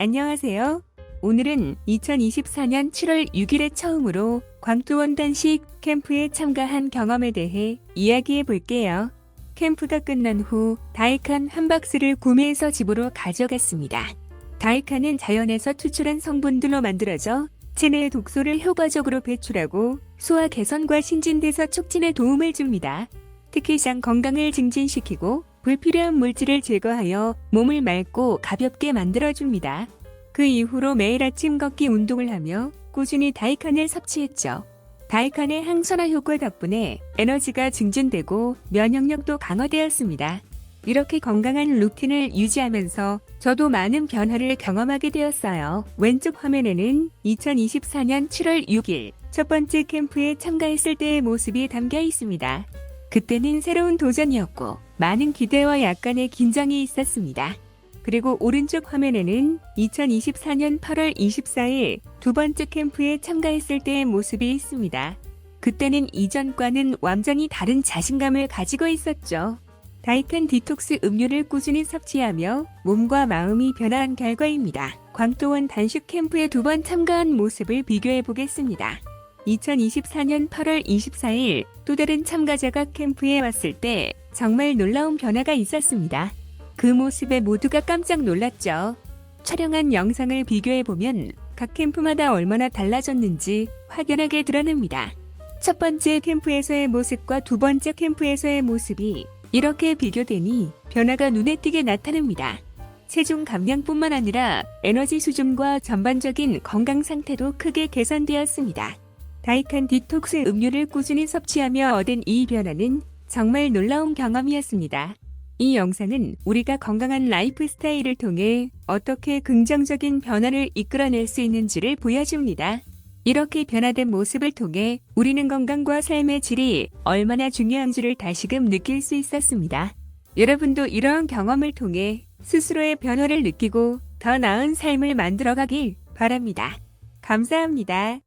안녕하세요. 오늘은 2024년 7월 6일에 처음으로 광두원 단식 캠프에 참가한 경험에 대해 이야기해 볼게요. 캠프가 끝난 후 다이칸 한 박스를 구매해서 집으로 가져갔습니다. 다이칸은 자연에서 추출한 성분들로 만들어져 체내의 독소를 효과적으로 배출하고 소화 개선과 신진대사 촉진에 도움을 줍니다. 특히 장 건강을 증진시키고 불필요한 물질을 제거하여 몸을 맑고 가볍게 만들어줍니다. 그 이후로 매일 아침 걷기 운동을 하며 꾸준히 다이칸을 섭취했죠. 다이칸의 항산화 효과 덕분에 에너지가 증진되고 면역력도 강화되었습니다. 이렇게 건강한 루틴을 유지하면서 저도 많은 변화를 경험하게 되었어요. 왼쪽 화면에는 2024년 7월 6일 첫 번째 캠프에 참가했을 때의 모습이 담겨 있습니다. 그때는 새로운 도전이었고 많은 기대와 약간의 긴장이 있었습니다. 그리고 오른쪽 화면에는 2024년 8월 24일 두 번째 캠프에 참가했을 때의 모습이 있습니다. 그때는 이전과는 완전히 다른 자신감을 가지고 있었죠. 다이칸 디톡스 음료를 꾸준히 섭취하며 몸과 마음이 변화한 결과입니다. 광도원 단식 캠프에 두 번 참가한 모습을 비교해 보겠습니다. 2024년 8월 24일 또 다른 참가자가 캠프에 왔을 때 정말 놀라운 변화가 있었습니다. 그 모습에 모두가 깜짝 놀랐죠. 촬영한 영상을 비교해 보면 각 캠프마다 얼마나 달라졌는지 확연하게 드러납니다. 첫 번째 캠프에서의 모습과 두 번째 캠프에서의 모습이 이렇게 비교되니 변화가 눈에 띄게 나타납니다. 체중 감량뿐만 아니라 에너지 수준과 전반적인 건강 상태도 크게 개선되었습니다. 다이칸 디톡스 음료를 꾸준히 섭취하며 얻은 이 변화는 정말 놀라운 경험이었습니다. 이 영상은 우리가 건강한 라이프 스타일을 통해 어떻게 긍정적인 변화를 이끌어낼 수 있는지를 보여줍니다. 이렇게 변화된 모습을 통해 우리는 건강과 삶의 질이 얼마나 중요한지를 다시금 느낄 수 있었습니다. 여러분도 이러한 경험을 통해 스스로의 변화를 느끼고 더 나은 삶을 만들어가길 바랍니다. 감사합니다.